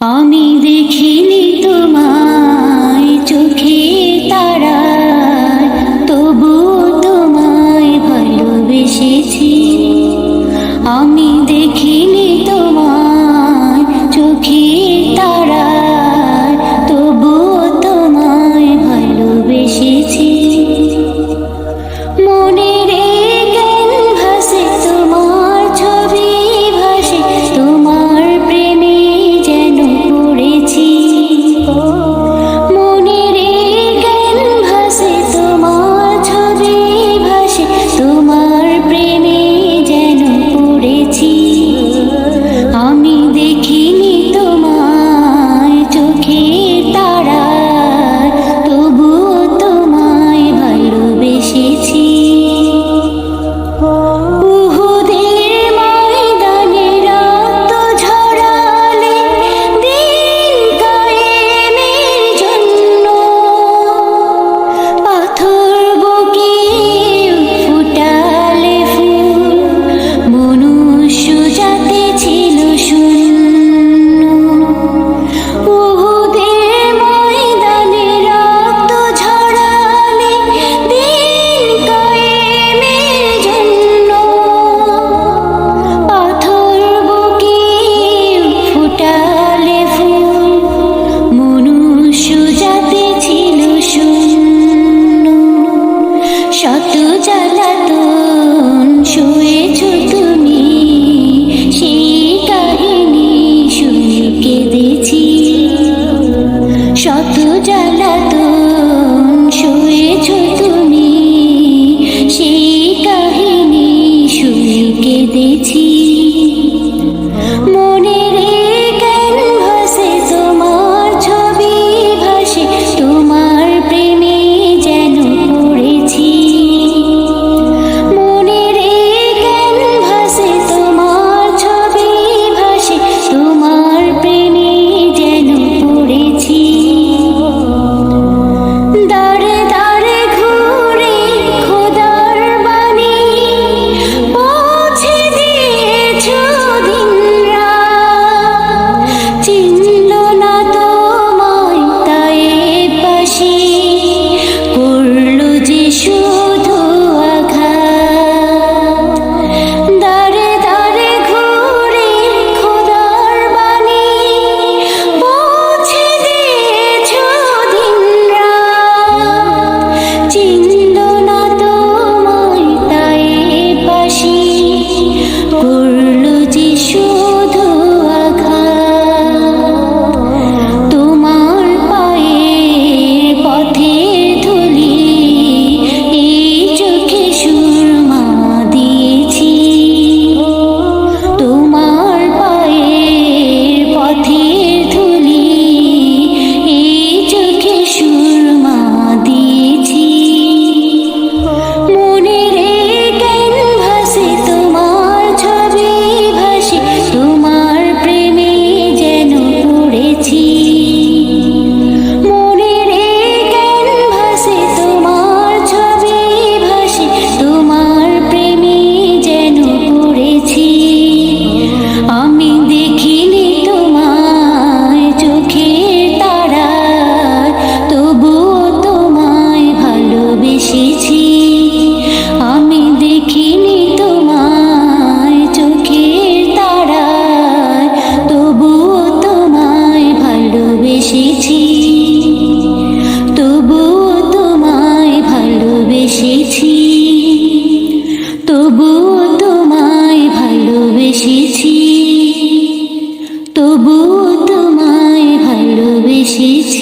আমি দেখিনি তোমায় চোখে। কত শুয়েছ তুমি? সেই কাহিনী শুয়ে কেঁদেছি তবু তোমায় ভালোবেসেছি।